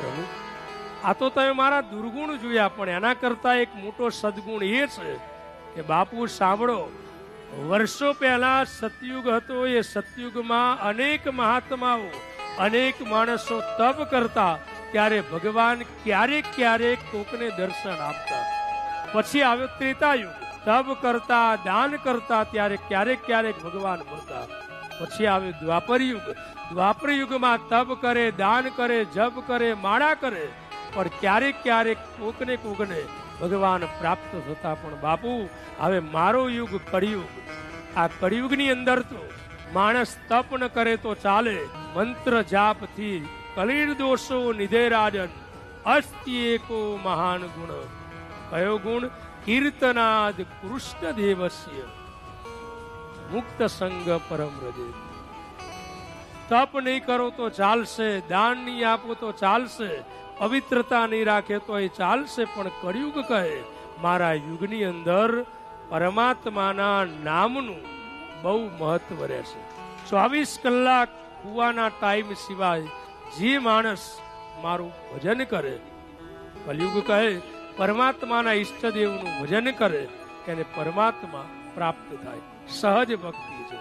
પ્રભુ. આ તો તમે મારા દુર્ગુણ જોયા, પણ એના કરતા એક મોટો સદગુણ એ છે કે બાપુ સાંભળો, વર્ષો પહેલા સતયુગ હતો, એ સતયુગમાં અનેક મહાત્માઓ, અનેક માણસો તપ કરતા, ત્યારે ભગવાન ક્યારેક ક્યારેક કોકને દર્શન આપતા. પછી આવ્યો ત્રેતાયુગ, તપ કરતા, દાન કરતા, ત્યારે ક્યારેક ક્યારેક ભગવાન મળતા. પછી આવે દ્વાપર યુગ, દ્વાપર યુગમાં તપ કરે, દાન કરે, જપ કરે, માળા કરે. પણ ક્યારેક ક્યારેક કોકને કોકને ભગવાન પ્રાપ્ત થતા પણ, બાપુ, હવે મારો યુગ કળિયુગ. આ કળિયુગની અંદર તો માણસ તપ ન કરે તો ચાલે. મંત્ર જાપથી કલીર દોષો નિધે રાજન અસ્તિ એકો મહાન ગુણ. કયો ગુણ? કીર્તનાદ કૃષ્ણ દેવસ્ય મુક્ત સંગ પરમ રજે તપ નહીં કરો તો ચાલશે, દાન નહીં આપો તો ચાલશે, પવિત્રતા નહીં રાખે તો એ ચાલશે, પણ કળિયુગ કહે, મારા યુગની અંદર પરમાત્માના નામનું બહુ મહત્વ રહેશે. ચોવીસ કલાક કુવાના ટાઈમ સિવાય જે માણસ મારું ભજન કરે કલયુગ કહે, પરમાત્માના ઈષ્ટદેવનું ભજન કરે, એને પરમાત્મા પ્રાપ્ત થાય. સહજ ભક્તિ છે.